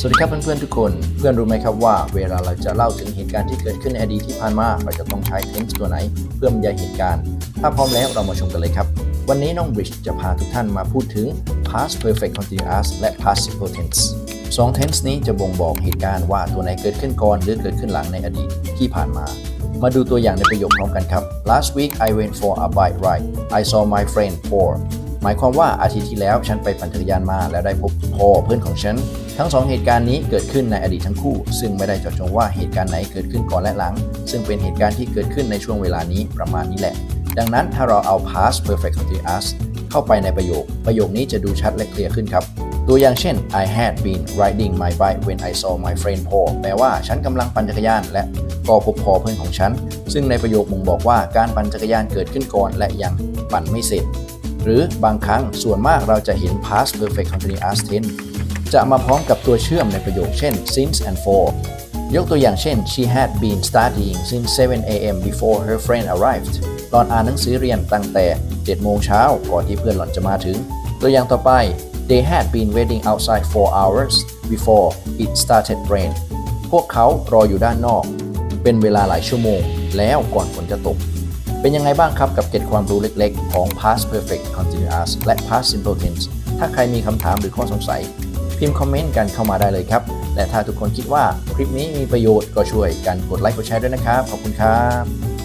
สวัสดีครับเพื่อนๆทุกคน เพื่อนรู้ไหมครับว่าเวลาเราจะเล่าถึงเหตุการณ์ที่เกิดขึ้นในอดีตที่ผ่านมา เราจะต้องใช้ tense ตัวไหน เพื่อบรรยายเหตุการณ์ ถ้าพร้อมแล้วเรามาชมกันเลยครับ วันนี้น้องบริดจ์จะพาทุกท่านมาพูดถึง past perfect continuous และ past simple tense สอง tense นี้จะบ่งบอกเหตุการณ์ว่าตัวไหนเกิดขึ้นก่อนหรือเกิดขึ้นหลังในอดีตที่ผ่านมา มาดูตัวอย่างในประโยคพร้อมกันครับ last week I went for a bike ride I saw my friend Paul หมายความว่าอาทิตย์ที่แล้วฉันไปปั่นจักรยานมา แล้วได้พบพอเพื่อนของฉัน ทั้งสองเหตุการณ์นี้เกิดขึ้นในอดีตทั้งคู่ ซึ่งไม่ได้เจาะจงว่าเหตุการณ์ไหนเกิดขึ้นก่อนและหลัง ซึ่งเป็นเหตุการณ์ที่เกิดขึ้นในช่วงเวลานี้ประมาณนี้แหละ ดังนั้นถ้าเราเอา past perfect continuous เข้าไปในประโยค ประโยคนี้จะดูชัดและเคลียร์ขึ้นครับตัวอย่างเช่น I had been riding my bike when I saw my friend Paul แปลว่าฉันกำลังปั่นจักรยาน และก็พบพอเพื่อนของฉัน ซึ่งในประโยคบ่งบอกว่าการปั่นจักรยานเกิดขึ้นก่อน และยังปั่นไม่เสร็จ รือบางครั้งส่วนมากเราจะเห็น past perfect continuous tense จะมาพร้อมกับตัวเชื่อมในประโยคเช่น since and for ยกตัวอย่างเช่น she had been studying since 7 a.m. before her friend arrived ตอนอ่านหนังสือเรียนตั้งแต่ 7 โมงเช้าก่อนที่เพื่อนหล่อนจะมาถึง ตัวอย่างต่อไป they had been waiting outside for hours before it started rain พวกเขารออยู่ด้านนอก เป็นเวลาหลายชั่วโมง แล้วก่อนฝนจะตก เป็นยังไงบ้างครับกับเกร็ดความรู้เล็กๆ ของ past perfect continuous และ past simple tense ถ้าใครมีคำถามหรือข้อสงสัย พิมพ์คอมเมนต์กันเข้ามาได้เลยครับ และถ้าทุกคนคิดว่าคลิปนี้มีประโยชน์ก็ช่วยกันกดไลค์กดแชร์ด้วยนะครับ ขอบคุณครับ